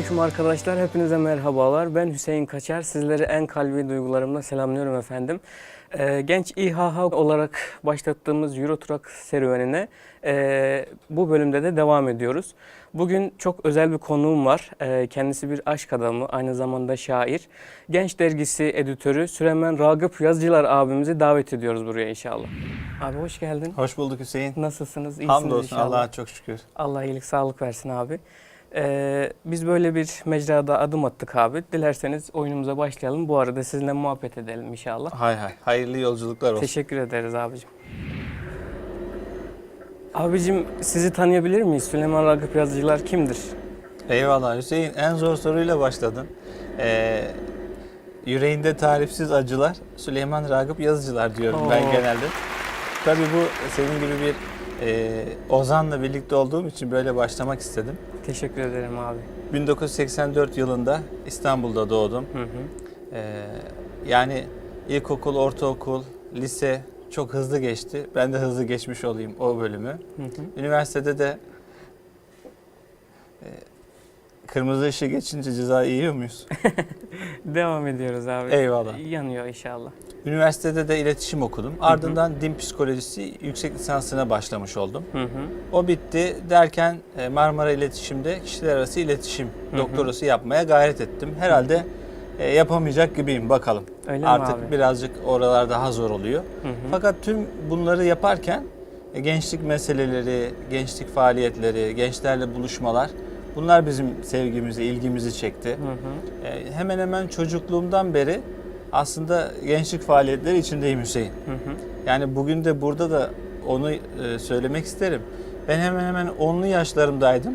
Selamünaleyküm arkadaşlar. Hepinize merhabalar. Ben Hüseyin Kaçar. Sizleri en kalbi duygularımla selamlıyorum efendim. Ee, genç İHH olarak başlattığımız Eurotruck serüvenine e, bu bölümde de devam ediyoruz. Bugün çok özel bir konuğum var. Ee, kendisi bir aşk adamı, aynı zamanda şair. Genç dergisi editörü Süleyman Ragıp Yazıcılar abimizi davet ediyoruz buraya inşallah. Abi hoş geldin. Hoş bulduk Hüseyin. Nasılsınız? İyisiniz Hamdolsun inşallah. Allah'a çok şükür. Allah iyilik sağlık versin abi. Ee, biz böyle bir mecrada adım attık abi. Dilerseniz oyunumuza başlayalım. Bu arada sizinle muhabbet edelim inşallah. Hay hay. Hayırlı yolculuklar olsun. Teşekkür ederiz abicim. Abicim sizi tanıyabilir miyiz? Süleyman Ragıp Yazıcılar kimdir? Eyvallah Hüseyin. En zor soruyla başladın. Ee, yüreğinde tarifsiz acılar. Süleyman Ragıp Yazıcılar diyorum ben Oo. genelde. Tabii bu senin gibi bir e, Ozan'la birlikte olduğum için böyle başlamak istedim. Teşekkür ederim abi. 1984 yılında İstanbul'da doğdum. Hı hı. Ee, yani ilkokul, ortaokul, lise çok hızlı geçti. Ben de hızlı geçmiş olayım o bölümü. Hı hı. Üniversitede de e, kırmızı ışığı geçince ceza yiyor muyuz? Devam ediyoruz abi. Eyvallah. Yanıyor inşallah. Üniversitede de iletişim okudum. Ardından din psikolojisi yüksek lisansına başlamış oldum. Hı hı. O bitti derken e, Marmara İletişim'de kişiler arası iletişim hı. doktorası yapmaya gayret ettim. Herhalde e, yapamayacak gibiyim bakalım. Öyle Artık mi abi? birazcık oralar daha zor oluyor. Hı hı. Fakat tüm bunları yaparken e, gençlik meseleleri, gençlik faaliyetleri, gençlerle buluşmalar bunlar bizim sevgimizi, ilgimizi çekti. Hı hı. Hemen hemen çocukluğumdan beri aslında gençlik faaliyetleri içindeyim Hüseyin. Hı hı. Yani bugün de burada da onu e, söylemek isterim. Ben hemen hemen 10'lu yaşlarımdaydım.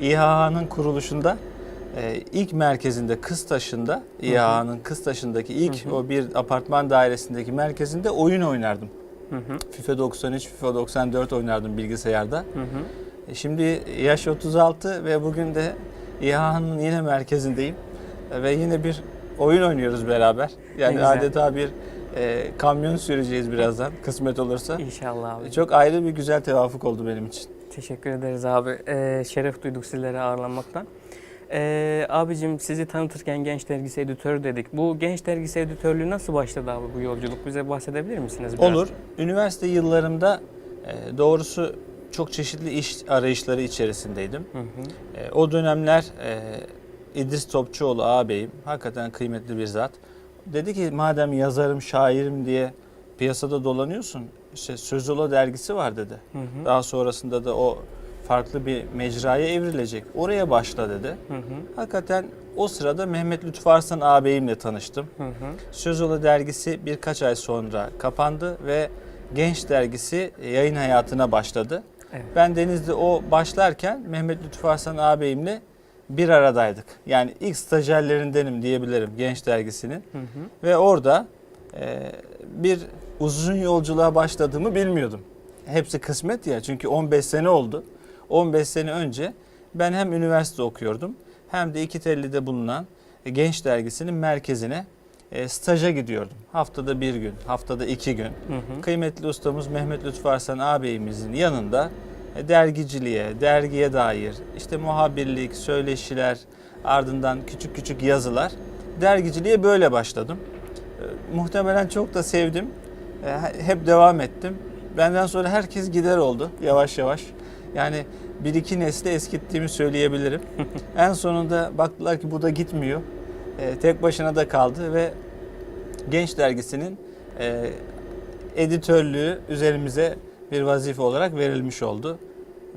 İHA'nın kuruluşunda e, ilk merkezinde Kıztaşı'nda İHA'nın Kıztaşı'ndaki ilk Hı hı. o bir apartman dairesindeki merkezinde oyun oynardım. Hı hı. FIFA 93, FIFA 94 oynardım bilgisayarda. Hı hı. E, Şimdi yaş 36 ve bugün de İHA'nın yine merkezindeyim. E, Ve yine bir oyun oynuyoruz beraber. Yani adeta bir e, kamyon süreceğiz birazdan kısmet olursa. İnşallah abi. Çok ayrı bir güzel tevafuk oldu benim için. Teşekkür ederiz abi. Ee, şeref duyduk sizleri ağırlanmaktan. Ee, abicim sizi tanıtırken Genç Dergisi Editörü dedik. Bu Genç Dergisi Editörlüğü nasıl başladı abi bu yolculuk? Bize bahsedebilir misiniz biraz? Olur. Üniversite yıllarımda e, doğrusu çok çeşitli iş arayışları içerisindeydim. Hı hı. E, o dönemler e, İdris Topçuoğlu ağabeyim hakikaten kıymetli bir zat. Dedi ki madem yazarım, şairim diye piyasada dolanıyorsun. işte Sözola dergisi var dedi. Hı hı. Daha sonrasında da o farklı bir mecraya evrilecek. Oraya başla dedi. Hı hı. Hakikaten o sırada Mehmet Lütfü Arslan ağabeyimle tanıştım. Hı hı. Sözola dergisi birkaç ay sonra kapandı ve Genç dergisi yayın hayatına başladı. Evet. Ben Deniz'de o başlarken Mehmet Lütfü Arslan ağabeyimle bir aradaydık. Yani ilk stajyerlerindenim diyebilirim Genç dergisinin. Hı hı. Ve orada e, bir uzun yolculuğa başladığımı bilmiyordum. Hepsi kısmet ya çünkü 15 sene oldu. 15 sene önce ben hem üniversite okuyordum hem de İkitelli'de bulunan e, Genç Dergisi'nin merkezine e, staja gidiyordum. Haftada bir gün, haftada iki gün. Hı hı. Kıymetli ustamız Mehmet Lütfü Arslan ağabeyimizin yanında dergiciliğe, dergiye dair işte muhabirlik, söyleşiler, ardından küçük küçük yazılar. Dergiciliğe böyle başladım. E, muhtemelen çok da sevdim. E, hep devam ettim. Benden sonra herkes gider oldu yavaş yavaş. Yani bir iki nesli eskittiğimi söyleyebilirim. en sonunda baktılar ki bu da gitmiyor. E, tek başına da kaldı ve Genç Dergisi'nin e, editörlüğü üzerimize bir vazife olarak verilmiş oldu.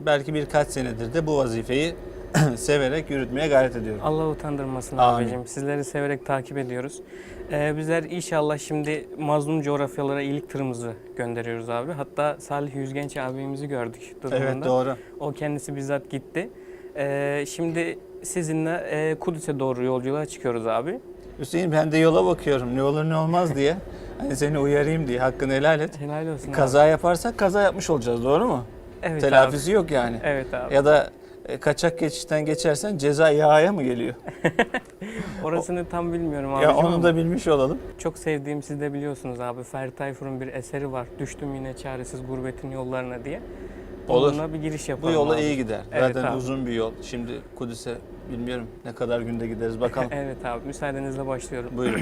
Belki birkaç senedir de bu vazifeyi severek yürütmeye gayret ediyorum. Allah utandırmasın Amin. abicim. Sizleri severek takip ediyoruz. Ee, bizler inşallah şimdi mazlum coğrafyalara iyilik tırımızı gönderiyoruz abi. Hatta Salih Yüzgenç abimizi gördük durumunda. Evet doğru. O kendisi bizzat gitti. Ee, şimdi sizinle e, Kudüs'e doğru yolculuğa çıkıyoruz abi. Hüseyin ben de yola bakıyorum ne olur ne olmaz diye. Hani seni uyarayım diye hakkını helal et. Helal olsun abi. Kaza yaparsak kaza yapmış olacağız doğru mu? Evet Telafisi yok yani. abi. Evet abi. Ya da e, kaçak geçişten geçersen ceza İHA'ya mı geliyor? Orasını tam bilmiyorum ya abicim onu da bilmiş olalım. çok sevdiğim siz de biliyorsunuz abi. Ferdi Tayfur'un bir eseri var. Düştüm yine çaresiz gurbetin yollarına diye. Olur. Onunla bir giriş Bu yapalım yola abi. iyi gider. Evet Zaten abi. uzun bir yol. Şimdi Kudüs'e bilmiyorum ne kadar günde gideriz bakalım. evet abi müsaadenizle başlıyorum. Buyurun.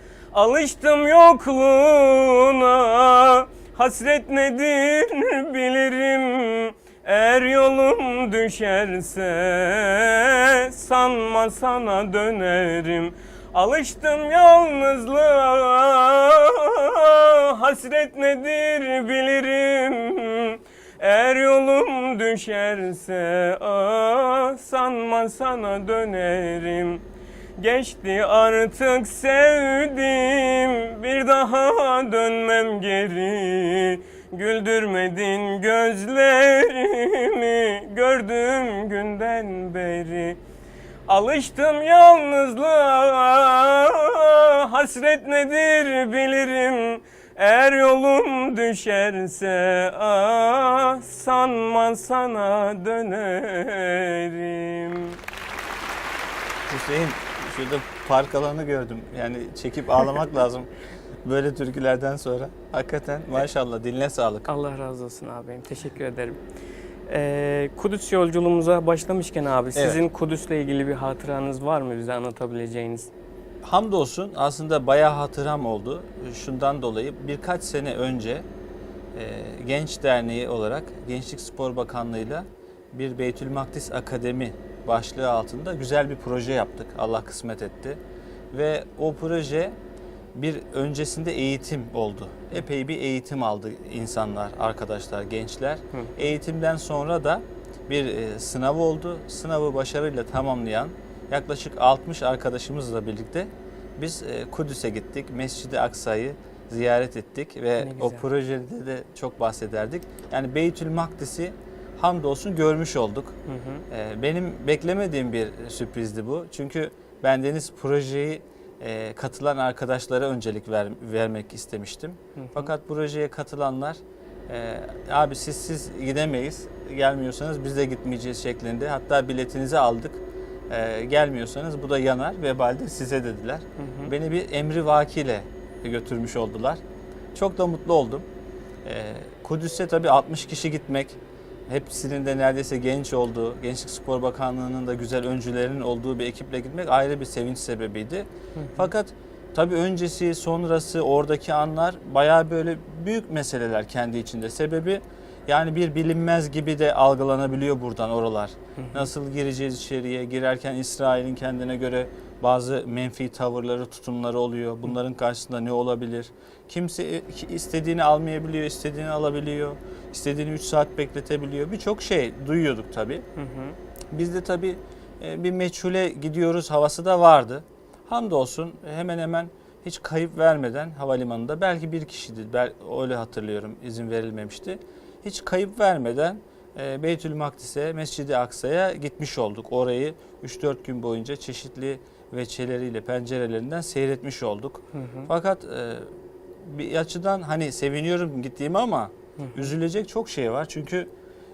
Alıştım yokluğuna. Hasret nedir bilirim. Eğer yolum düşerse Sanma sana dönerim. Alıştım yalnızlığa. Hasret nedir bilirim. Eğer yolum düşerse ah, Sanma sana dönerim Geçti artık sevdim. Bir daha dönmem geri. Güldürmedin gözlerimi gördüğüm günden beri. Alıştım yalnızlığa. Hasret nedir bilirim. Eğer yolum düşerse ah sanma sana dönerim. Hüseyin şurada park alanı gördüm. Yani çekip ağlamak lazım. Böyle türkülerden sonra. Hakikaten maşallah diline sağlık. Allah razı olsun abim. Teşekkür ederim. Ee, Kudüs yolculuğumuza başlamışken abi sizin Kudüs'le ilgili bir hatıranız var mı bize anlatabileceğiniz? Hamdolsun aslında bayağı hatıram oldu. Şundan dolayı birkaç sene önce e, Genç Derneği olarak Gençlik Spor Bakanlığı'yla bir Beytül Makdis Akademi başlığı altında güzel bir proje yaptık. Allah kısmet etti. Ve o proje bir öncesinde eğitim oldu. Epey bir eğitim aldı insanlar, arkadaşlar, gençler. Eğitimden sonra da bir e, sınav oldu. Sınavı başarıyla tamamlayan yaklaşık 60 arkadaşımızla birlikte biz e, Kudüs'e gittik. Mescid-i Aksa'yı ziyaret ettik ve o projede de çok bahsederdik. Yani Beytül Makdis'i hamdolsun görmüş olduk. Hı hı. Ee, Benim beklemediğim bir sürprizdi bu. Çünkü bendeniz projeyi e, katılan arkadaşlara öncelik ver- vermek istemiştim. Hı hı. Fakat projeye katılanlar e, abi siz siz gidemeyiz, gelmiyorsanız biz de gitmeyeceğiz şeklinde. Hatta biletinizi aldık, e, gelmiyorsanız bu da yanar, vebalde size dediler. Hı hı. Beni bir emri vakiyle götürmüş oldular. Çok da mutlu oldum. Ee, Kudüs'e tabii 60 kişi gitmek, hepsinin de neredeyse genç olduğu, Gençlik Spor Bakanlığı'nın da güzel öncülerinin olduğu bir ekiple gitmek ayrı bir sevinç sebebiydi. Fakat tabii öncesi, sonrası, oradaki anlar bayağı böyle büyük meseleler kendi içinde. Sebebi yani bir bilinmez gibi de algılanabiliyor buradan oralar. Nasıl gireceğiz içeriye? Girerken İsrail'in kendine göre bazı menfi tavırları, tutumları oluyor. Bunların karşısında ne olabilir? Kimse istediğini almayabiliyor, istediğini alabiliyor. İstediğini 3 saat bekletebiliyor. Birçok şey duyuyorduk tabii. Hı hı. Biz de tabii e, bir meçhule gidiyoruz havası da vardı. Hamdolsun hemen hemen hiç kayıp vermeden havalimanında belki bir kişiydi. Ben öyle hatırlıyorum izin verilmemişti. Hiç kayıp vermeden e, Beytül Makdis'e, Mescid-i Aksa'ya gitmiş olduk. Orayı 3-4 gün boyunca çeşitli veçeleriyle, pencerelerinden seyretmiş olduk. Hı hı. Fakat e, bir açıdan hani seviniyorum gittiğime ama. Üzülecek çok şey var. Çünkü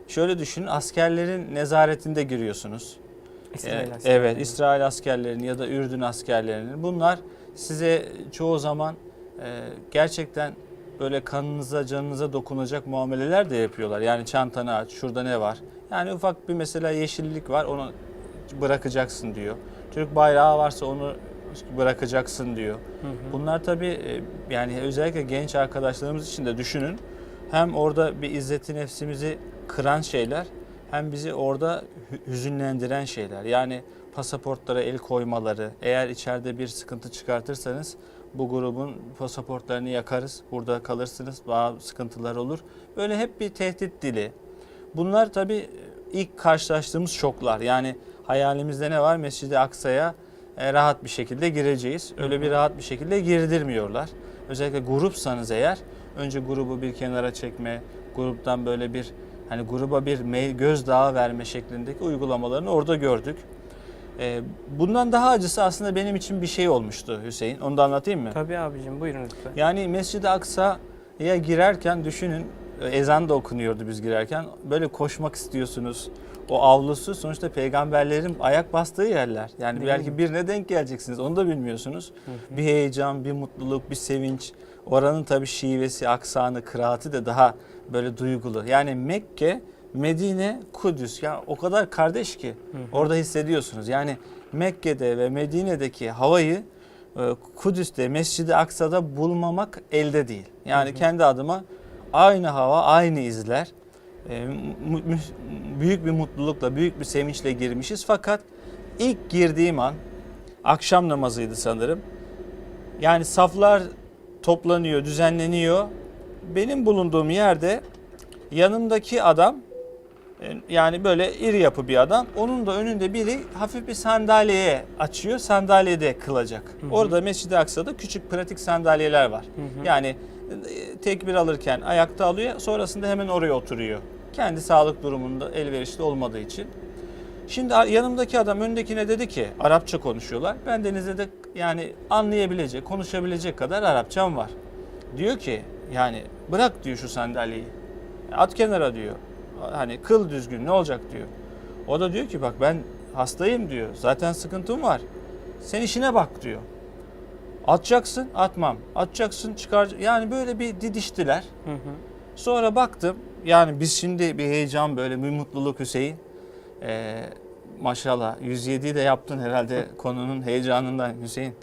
şöyle düşünün askerlerin nezaretinde giriyorsunuz. İsrail Ee. Evet, İsrail askerlerinin ya da Ürdün askerlerinin. Bunlar size çoğu zaman e, gerçekten böyle kanınıza, canınıza dokunacak muameleler de yapıyorlar. Yani çantanı aç, şurada ne var? Yani ufak bir mesela yeşillik var, onu bırakacaksın diyor. Türk bayrağı varsa onu bırakacaksın diyor. Hı hı. Bunlar tabii e, yani özellikle genç arkadaşlarımız için de düşünün. Hem orada bir izzeti nefsimizi kıran şeyler hem bizi orada hü- hüzünlendiren şeyler. Yani pasaportlara el koymaları, eğer içeride bir sıkıntı çıkartırsanız bu grubun pasaportlarını yakarız, burada kalırsınız, bazı sıkıntılar olur. Böyle hep bir tehdit dili. Bunlar tabii ilk karşılaştığımız şoklar. Yani hayalimizde ne var? Mescid-i Aksa'ya e, rahat bir şekilde gireceğiz. Öyle bir rahat bir şekilde girdirmiyorlar. Özellikle grupsanız eğer önce grubu bir kenara çekme, gruptan böyle bir hani gruba bir gözdağı verme şeklindeki uygulamalarını orada gördük. Ee, bundan daha acısı aslında benim için bir şey olmuştu Hüseyin. Onu da anlatayım mı? Tabii abicim buyurun lütfen. Yani Mescid-i Aksa'ya girerken düşünün ezan da okunuyordu biz girerken. Böyle koşmak istiyorsunuz. O avlusu sonuçta peygamberlerin ayak bastığı yerler. Yani Değil belki mi? birine denk geleceksiniz. Onu da bilmiyorsunuz. Hı hı. Bir heyecan, bir mutluluk, bir sevinç. Oranın tabii şivesi, aksanı, kıraati de daha böyle duygulu. Yani Mekke, Medine, Kudüs. Ya o kadar kardeş ki Hı hı. orada hissediyorsunuz. Yani Mekke'de ve Medine'deki havayı e, Kudüs'te, Mescid-i Aksa'da bulmamak elde değil. Yani Hı hı. kendi adıma aynı hava, aynı izler. E, mu- büyük bir mutlulukla, büyük bir sevinçle girmişiz. Fakat ilk girdiğim an akşam namazıydı sanırım. Yani saflar toplanıyor, düzenleniyor. Benim bulunduğum yerde yanımdaki adam e, yani böyle iri yapı bir adam. Onun da önünde biri hafif bir sandalyeye açıyor. Sandalyede kılacak. Hı hı. Orada Mescid-i Aksa'da küçük pratik sandalyeler var. Hı hı. Yani e, tekbir alırken ayakta alıyor. Sonrasında hemen oraya oturuyor. Kendi sağlık durumunda elverişli olmadığı için. Şimdi yanımdaki adam öndekine dedi ki Arapça konuşuyorlar. Ben denize de yani anlayabilecek, konuşabilecek kadar Arapçam var. Diyor ki yani bırak diyor şu sandalyeyi. At kenara diyor. Hani kıl düzgün ne olacak diyor. O da diyor ki bak ben hastayım diyor. Zaten sıkıntım var. Sen işine bak diyor. Atacaksın atmam. Atacaksın çıkar. Yani böyle bir didiştiler. Hı hı. Sonra baktım yani biz şimdi bir heyecan böyle bir mutluluk Hüseyin. Ee, maşallah 107'yi de yaptın herhalde konunun heyecanından Hüseyin.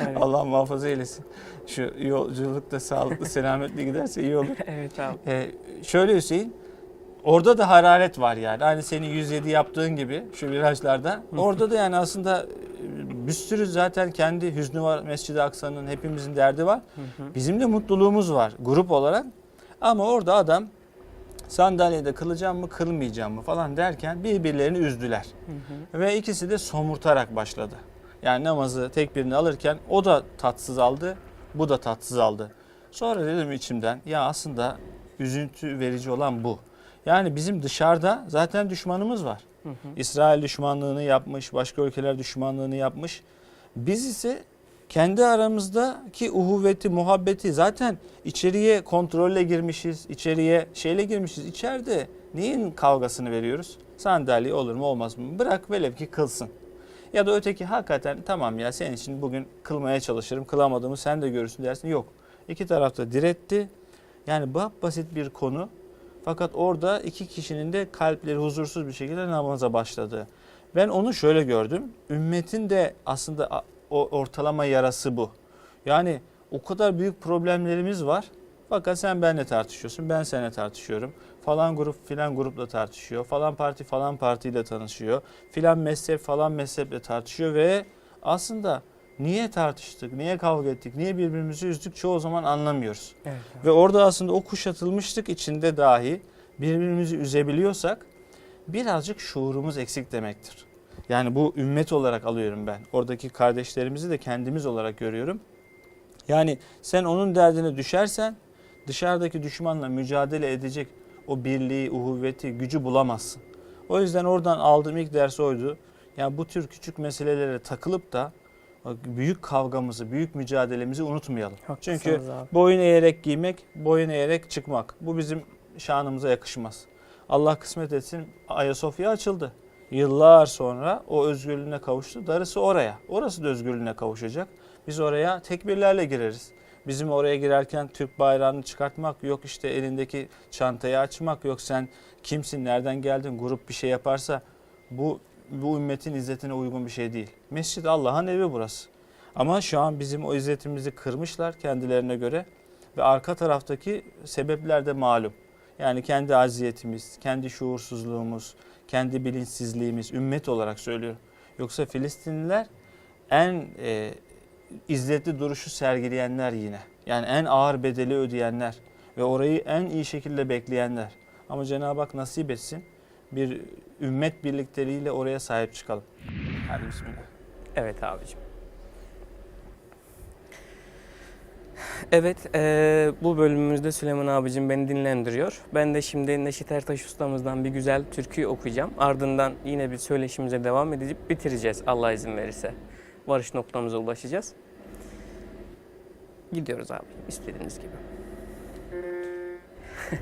Evet. Allah muhafaza eylesin. Şu yolculukta sağlıklı selametli giderse iyi olur. evet abi. Ee, şöyle Hüseyin orada da hararet var yani. Aynı senin 107 yaptığın gibi şu virajlarda. Orada da yani aslında e, bir sürü zaten kendi hüznü var Mescid-i Aksa'nın hepimizin derdi var. Bizim de mutluluğumuz var grup olarak. Ama orada adam sandalyede kılacağım mı kılmayacağım mı falan derken birbirlerini üzdüler. Hı hı. Ve ikisi de somurtarak başladı. Yani namazı tek birini alırken o da tatsız aldı, bu da tatsız aldı. Sonra dedim içimden ya aslında üzüntü verici olan bu. Yani bizim dışarıda zaten düşmanımız var. Hı hı. İsrail düşmanlığını yapmış, başka ülkeler düşmanlığını yapmış. Biz ise kendi aramızdaki uhuvveti, muhabbeti zaten içeriye kontrolle girmişiz, içeriye şeyle girmişiz. İçeride neyin kavgasını veriyoruz? Sandalye olur mu olmaz mı? Bırak velev ki kılsın. Ya da öteki hakikaten tamam ya senin için bugün kılmaya çalışırım, kılamadığımı sen de görürsün dersin. Yok. İki tarafta diretti. Yani basit bir konu. Fakat orada iki kişinin de kalpleri huzursuz bir şekilde namaza başladı. Ben onu şöyle gördüm. Ümmetin de aslında o ortalama yarası bu. Yani o kadar büyük problemlerimiz var. Fakat sen benle tartışıyorsun, ben seninle tartışıyorum. Falan grup filan grupla tartışıyor. Falan parti falan partiyle tanışıyor. Filan mezhep falan mezheple tartışıyor ve aslında niye tartıştık, niye kavga ettik, niye birbirimizi üzdük çoğu zaman anlamıyoruz. Evet. Ve orada aslında o kuşatılmışlık içinde dahi birbirimizi üzebiliyorsak birazcık şuurumuz eksik demektir. Yani bu ümmet olarak alıyorum ben. Oradaki kardeşlerimizi de kendimiz olarak görüyorum. Yani sen onun derdine düşersen dışarıdaki düşmanla mücadele edecek o birliği, uhuvveti, gücü bulamazsın. O yüzden oradan aldığım ilk ders oydu. Yani bu tür küçük meselelere takılıp da büyük kavgamızı, büyük mücadelemizi unutmayalım. Haklısınız Çünkü abi. boyun eğerek giymek, boyun eğerek çıkmak. Bu bizim şanımıza yakışmaz. Allah kısmet etsin Ayasofya açıldı. Yıllar sonra o özgürlüğüne kavuştu. Darısı oraya. Orası da özgürlüğüne kavuşacak. Biz oraya tekbirlerle gireriz. Bizim oraya girerken Türk bayrağını çıkartmak yok işte elindeki çantayı açmak yok sen kimsin nereden geldin grup bir şey yaparsa bu bu ümmetin izzetine uygun bir şey değil. Mescid Allah'ın evi burası. Ama şu an bizim o izzetimizi kırmışlar kendilerine göre ve arka taraftaki sebepler de malum. Yani kendi aziyetimiz, kendi şuursuzluğumuz, kendi bilinçsizliğimiz, ümmet olarak söylüyorum. Yoksa Filistinliler en e, izzetli duruşu sergileyenler yine. Yani en ağır bedeli ödeyenler ve orayı en iyi şekilde bekleyenler. Ama Cenab-ı Hak nasip etsin bir ümmet birlikteliğiyle oraya sahip çıkalım. Hadi bismillah. Evet abicim. Evet, eee, bu bölümümüzde Süleyman abicim beni dinlendiriyor. Ben de şimdi Neşet Ertaş ustamızdan bir güzel türkü okuyacağım. Ardından yine bir söyleşimize devam edip bitireceğiz Allah izin verirse. Varış noktamıza ulaşacağız. Gidiyoruz abi, istediğiniz gibi.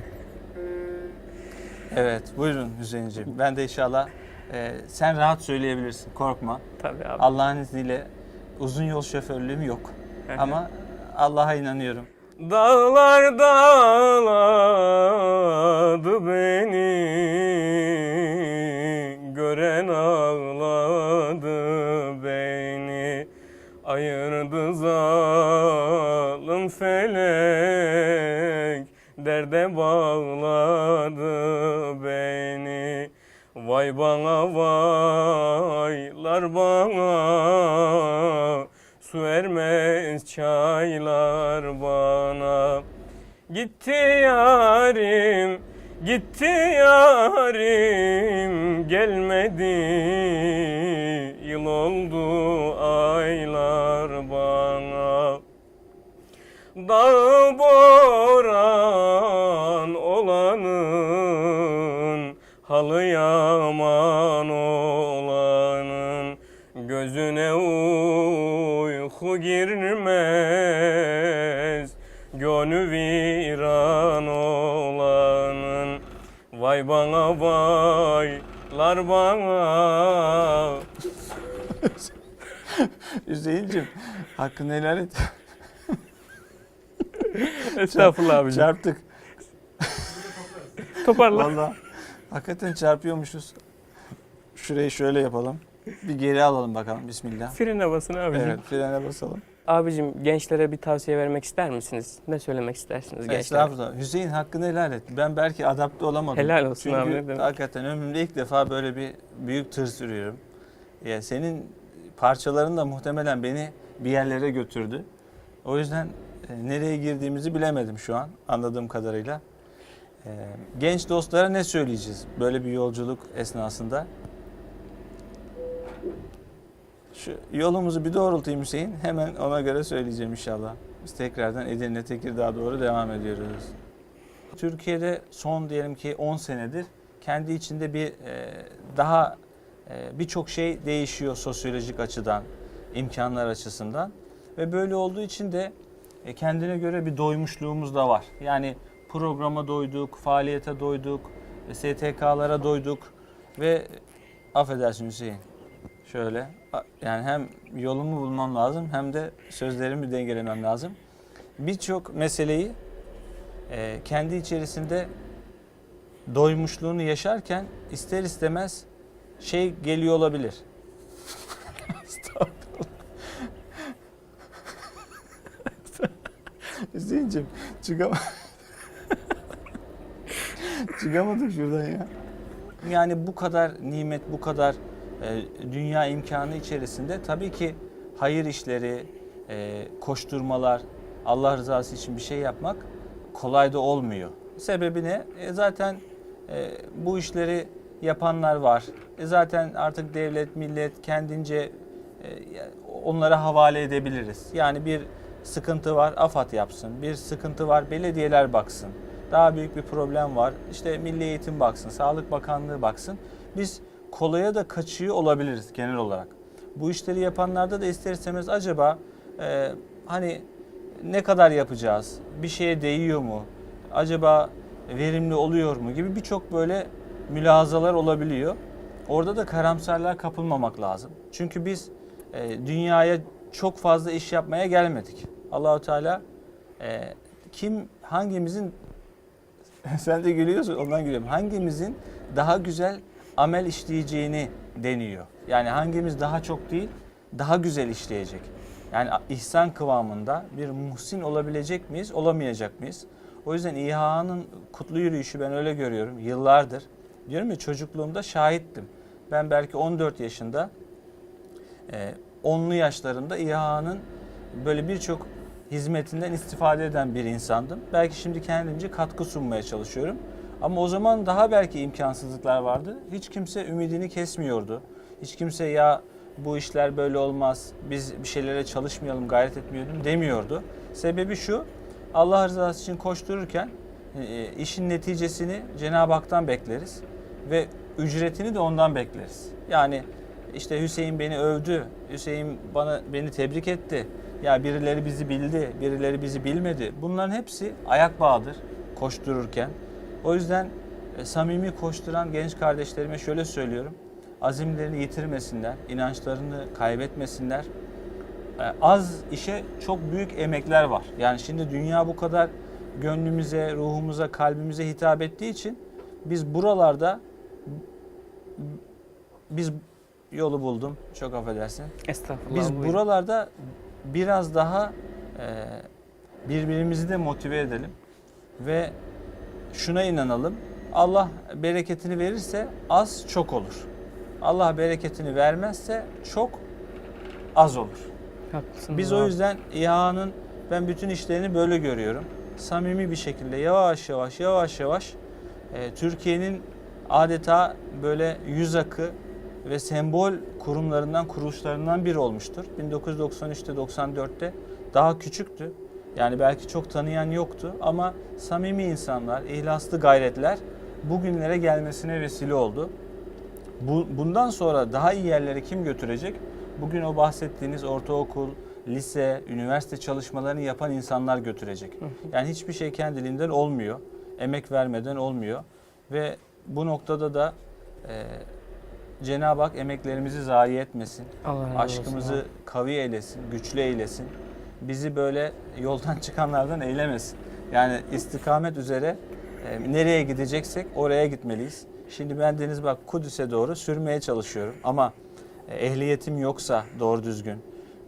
Evet buyurun Hüseyin'ciğim. Ben de inşallah e, sen rahat söyleyebilirsin korkma. Tabii abi. Allah'ın izniyle uzun yol şoförlüğüm yok. Ama Allah'a inanıyorum. Dağlar dağladı beni Gören ağladı beni Ayırdı zalim felek Derde bağladı beni Vay bana Gitti yarim, gitti yarim Gelmedi. Yıl oldu aylar bana. Dağ boran olanın Halı yaman olanın. Gözüne uyku girmez Gönlü Vay bana vaylar bana Hüseyin'ciğim hakkını helal et. Estağfurullah abicim. Çarptık. Toparla. Vallahi hakikaten çarpıyormuşuz. Şurayı şöyle yapalım. Bir geri alalım bakalım. Bismillah. Frene basın abicim. Evet frene basalım. Abicim gençlere bir tavsiye vermek ister misiniz? Ne söylemek istersiniz gençlere? Estağfurullah. Hüseyin hakkını helal et. Ben belki adapte olamadım. Helal olsun Çünkü abi, demek. hakikaten ömrümde ilk defa böyle bir büyük tır sürüyorum. Ya senin parçaların da muhtemelen beni bir yerlere götürdü. O yüzden e, nereye girdiğimizi bilemedim şu an anladığım kadarıyla. E, genç dostlara ne söyleyeceğiz böyle bir yolculuk esnasında? Şu yolumuzu bir doğrultayım Hüseyin. Hemen ona göre söyleyeceğim inşallah. Biz tekrardan Edirne Tekirdağ'a doğru devam ediyoruz. Türkiye'de son diyelim ki 10 senedir kendi içinde bir e, daha e, birçok şey değişiyor sosyolojik açıdan, imkanlar açısından ve böyle olduğu için de e, kendine göre bir doymuşluğumuz da var. Yani programa doyduk, faaliyete doyduk, e, STK'lara doyduk ve affedersin Hüseyin. Şöyle yani hem yolumu bulmam lazım hem de sözlerimi dengelemem lazım. Birçok meseleyi e, kendi içerisinde doymuşluğunu yaşarken ister istemez şey geliyor olabilir. Hüseyin'cim çıkama çıkamadık şuradan ya. Yani bu kadar nimet, bu kadar dünya imkanı içerisinde tabii ki hayır işleri, e, koşturmalar, Allah rızası için bir şey yapmak kolay da olmuyor. Sebebi ne? E, zaten e, bu işleri yapanlar var. E, zaten artık devlet, millet kendince e, onlara havale edebiliriz. Yani bir sıkıntı var, AFAD yapsın. Bir sıkıntı var, belediyeler baksın. Daha büyük bir problem var. İşte Milli Eğitim baksın, Sağlık Bakanlığı baksın. Biz kolaya da kaçıyor olabiliriz genel olarak. Bu işleri yapanlarda da ister istemez acaba e, hani ne kadar yapacağız? Bir şeye değiyor mu? Acaba verimli oluyor mu gibi birçok böyle mülazalar olabiliyor. Orada da karamsarlığa kapılmamak lazım. Çünkü biz e, dünyaya çok fazla iş yapmaya gelmedik. Allahu Teala e, kim hangimizin sen de gülüyorsun ondan gülüyorum. Hangimizin daha güzel amel işleyeceğini deniyor. Yani hangimiz daha çok değil daha güzel işleyecek. Yani ihsan kıvamında bir muhsin olabilecek miyiz, olamayacak mıyız? O yüzden İHA'nın kutlu yürüyüşü ben öyle görüyorum yıllardır. Diyorum ya çocukluğumda şahittim. Ben belki 14 yaşında, e, 10'lu yaşlarında İHA'nın böyle birçok hizmetinden istifade eden bir insandım. Belki şimdi kendimce katkı sunmaya çalışıyorum. Ama o zaman daha belki imkansızlıklar vardı. Hiç kimse ümidini kesmiyordu. Hiç kimse ya bu işler böyle olmaz, biz bir şeylere çalışmayalım, gayret etmiyordum demiyordu. Sebebi şu, Allah rızası için koştururken e, işin neticesini Cenab-ı Hak'tan bekleriz ve ücretini de ondan bekleriz. Yani işte Hüseyin beni övdü, Hüseyin bana beni tebrik etti. Ya birileri bizi bildi, birileri bizi bilmedi. Bunların hepsi ayak bağıdır koştururken. O yüzden e, samimi koşturan genç kardeşlerime şöyle söylüyorum. Azimlerini yitirmesinler, inançlarını kaybetmesinler. E, Az işe çok büyük emekler var. Yani şimdi dünya bu kadar gönlümüze, ruhumuza, kalbimize hitap ettiği için biz buralarda biz yolu buldum. Çok affedersin. Estağfurullah. Biz buyurun. buralarda biraz daha e, birbirimizi de motive edelim ve şuna inanalım. Allah bereketini verirse az çok olur. Allah bereketini vermezse çok az olur. Haklısınız Biz abi. o yüzden İHA'nın ben bütün işlerini böyle görüyorum. Samimi bir şekilde yavaş yavaş yavaş yavaş e, Türkiye'nin adeta böyle yüz akı ve sembol kurumlarından, kuruluşlarından biri olmuştur. 1993'te, 94'te daha küçüktü. Yani belki çok tanıyan yoktu ama samimi insanlar, ihlaslı gayretler bugünlere gelmesine vesile oldu. Bu, bundan sonra daha iyi yerlere kim götürecek? Bugün o bahsettiğiniz ortaokul, lise, üniversite çalışmalarını yapan insanlar götürecek. Yani hiçbir şey kendiliğinden olmuyor. Emek vermeden olmuyor. Ve bu noktada da e, Cenab-ı Hak emeklerimizi zayi etmesin. Allah Aşkımızı kavi eylesin, güçlü eylesin. Bizi böyle yoldan çıkanlardan eylemesin. Yani istikamet üzere e, nereye gideceksek oraya gitmeliyiz. Şimdi ben Deniz bak Kudüs'e doğru sürmeye çalışıyorum ama e, ehliyetim yoksa doğru düzgün,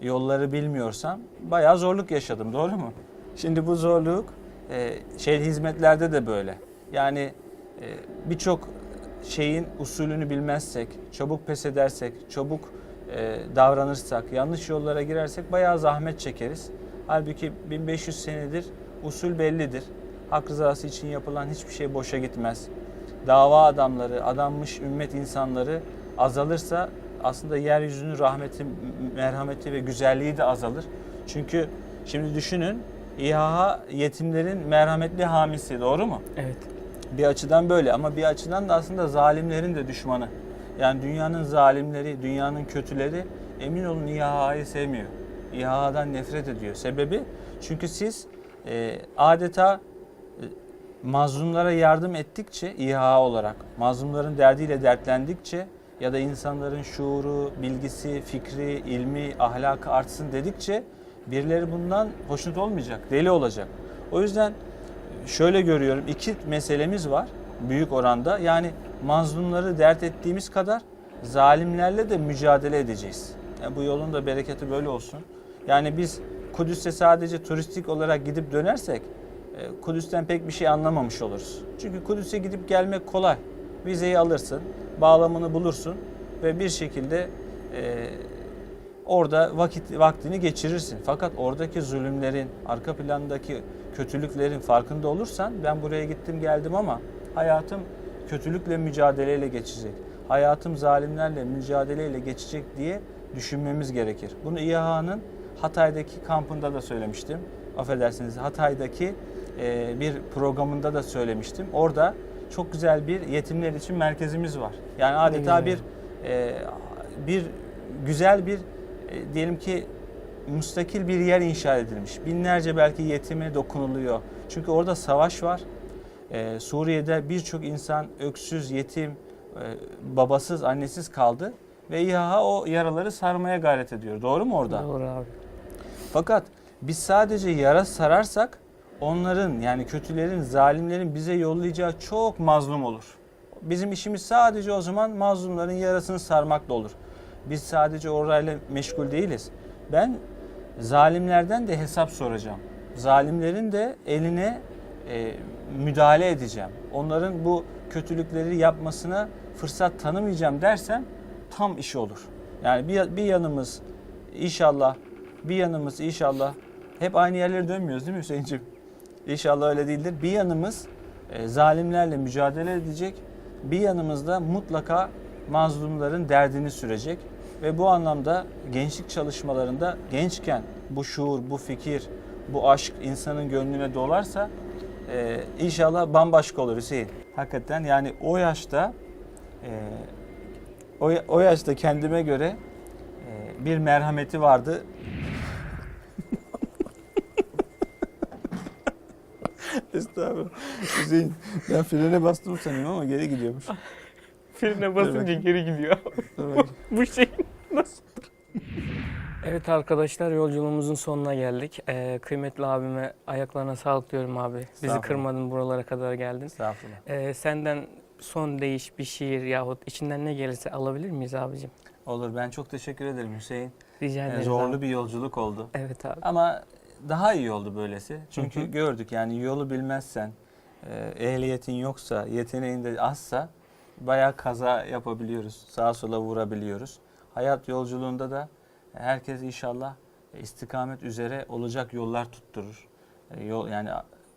yolları bilmiyorsam bayağı zorluk yaşadım doğru mu? Şimdi bu zorluk e, şey hizmetlerde de böyle. Yani e, birçok şeyin usulünü bilmezsek, çabuk pes edersek, çabuk e, davranırsak, yanlış yollara girersek bayağı zahmet çekeriz. Halbuki 1500 senedir usul bellidir. Hak rızası için yapılan hiçbir şey boşa gitmez. Dava adamları, adanmış ümmet insanları azalırsa aslında yeryüzünün rahmeti, merhameti ve güzelliği de azalır. Çünkü şimdi düşünün İHA yetimlerin merhametli hamisi doğru mu? Evet. Bir açıdan böyle ama bir açıdan da aslında zalimlerin de düşmanı. Yani dünyanın zalimleri, dünyanın kötüleri emin olun İHA'yı sevmiyor. İHA'dan nefret ediyor. Sebebi çünkü siz e, adeta e, mazlumlara yardım ettikçe İHA olarak, mazlumların derdiyle dertlendikçe ya da insanların şuuru, bilgisi, fikri, ilmi, ahlakı artsın dedikçe birileri bundan hoşnut olmayacak, deli olacak. O yüzden şöyle görüyorum iki meselemiz var büyük oranda. Yani mazlumları dert ettiğimiz kadar zalimlerle de mücadele edeceğiz. Yani bu yolun da bereketi böyle olsun. Yani biz Kudüs'e sadece turistik olarak gidip dönersek e, Kudüs'ten pek bir şey anlamamış oluruz. Çünkü Kudüs'e gidip gelmek kolay. Vizeyi alırsın, bağlamını bulursun ve bir şekilde e, orada vakit vaktini geçirirsin. Fakat oradaki zulümlerin, arka plandaki kötülüklerin farkında olursan ben buraya gittim geldim ama hayatım kötülükle mücadeleyle geçecek. Hayatım zalimlerle mücadeleyle geçecek diye düşünmemiz gerekir. Bunu İHA'nın Hatay'daki kampında da söylemiştim. Affedersiniz Hatay'daki e, bir programında da söylemiştim. Orada çok güzel bir yetimler için merkezimiz var. Yani adeta bir e, bir güzel bir e, diyelim ki müstakil bir yer inşa edilmiş. Binlerce belki yetime dokunuluyor. Çünkü orada savaş var. Ee, Suriye'de birçok insan öksüz, yetim, e, babasız, annesiz kaldı. Ve İHA o yaraları sarmaya gayret ediyor. Doğru mu orada? Doğru abi. Fakat biz sadece yara sararsak onların yani kötülerin, zalimlerin bize yollayacağı çok mazlum olur. Bizim işimiz sadece o zaman mazlumların yarasını sarmakla olur. Biz sadece orayla meşgul değiliz. Ben zalimlerden de hesap soracağım. Zalimlerin de eline e, müdahale edeceğim. Onların bu kötülükleri yapmasına fırsat tanımayacağım dersem tam iş olur. Yani bir, bir yanımız inşallah bir yanımız inşallah hep aynı yerlere dönmüyoruz değil mi Hüseyin'ciğim? İnşallah öyle değildir. Bir yanımız e, zalimlerle mücadele edecek. Bir yanımızda mutlaka mazlumların derdini sürecek. Ve bu anlamda gençlik çalışmalarında gençken bu şuur, bu fikir, bu aşk insanın gönlüne dolarsa e, inşallah bambaşka olur Hüseyin. Hakikaten yani o yaşta e, o, o yaşta kendime göre e, bir merhameti vardı. Estağfurullah. Hüseyin ben frene bastım sanıyorum ama geri gidiyormuş. Frene basınca geri gidiyor. Bu şey nasıl? Evet arkadaşlar yolculuğumuzun sonuna geldik. Ee, kıymetli abime ayaklarına sağlık diyorum abi. Bizi kırmadın buralara kadar geldin. Estağfurullah. Ee, senden son değiş bir şiir yahut içinden ne gelirse alabilir miyiz abicim? Olur ben çok teşekkür ederim Hüseyin. Rica Yani ederiz zorlu abi. bir yolculuk oldu. Evet abi. Ama daha iyi oldu böylesi. Çünkü Hı hı. gördük yani yolu bilmezsen, e, ehliyetin yoksa, yeteneğin de azsa bayağı kaza yapabiliyoruz. Sağa sola vurabiliyoruz. Hayat yolculuğunda da herkes inşallah istikamet üzere olacak yollar tutturur. E, Yol yani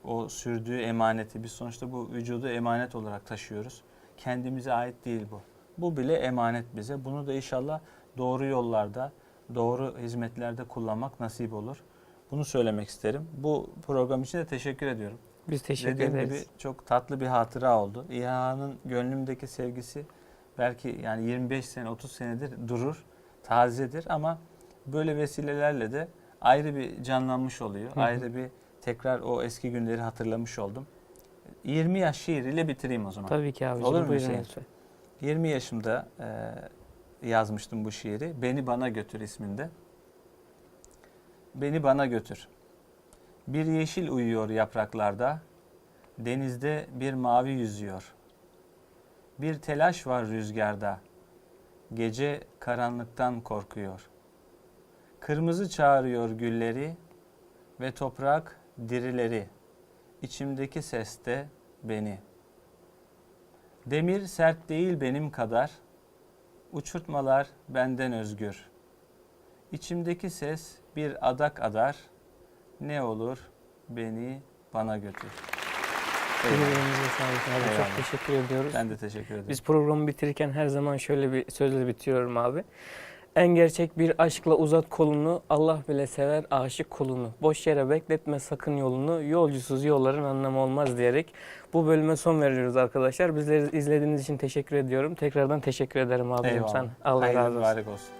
o sürdüğü emaneti biz sonuçta bu vücudu emanet olarak taşıyoruz. Kendimize ait değil bu. Bu bile emanet bize. Bunu da inşallah doğru yollarda, doğru hizmetlerde kullanmak nasip olur. Bunu söylemek isterim. Bu program için de teşekkür ediyorum. Biz teşekkür Dediğim ederiz. gibi çok tatlı bir hatıra oldu. İHA'nın gönlümdeki sevgisi belki yani 25 sene 30 senedir durur, tazedir ama böyle vesilelerle de ayrı bir canlanmış oluyor. Hı hı. Ayrı bir tekrar o eski günleri hatırlamış oldum. 20 yaş şiiriyle bitireyim o zaman. Tabii ki abicim. Olur mu Buyurun lütfen. 20 yaşımda e, yazmıştım bu şiiri. Beni Bana Götür isminde. Beni bana götür. Bir yeşil uyuyor yapraklarda, denizde bir mavi yüzüyor. Bir telaş var rüzgarda, gece karanlıktan korkuyor. Kırmızı çağırıyor gülleri ve toprak dirileri. İçimdeki ses de beni. Demir sert değil benim kadar, uçurtmalar benden özgür. İçimdeki ses bir adak adar, ne olur beni bana götür. Eyvallah. Yüreğinize sağlık abi. Eyvallah. Çok teşekkür ediyoruz. Ben de teşekkür ederim. Biz programı bitirirken her zaman şöyle bir sözle bitiriyorum abi. En gerçek bir aşkla uzat kolunu, Allah bile sever aşık kulunu. Boş yere bekletme sakın yolunu, yolcusuz yolların anlamı olmaz diyerek bu bölüme son veriyoruz arkadaşlar. Bizleri izlediğiniz için teşekkür ediyorum. Tekrardan teşekkür ederim abicim Eyvallah. sana. Allah Hayırlı razı olsun. olsun.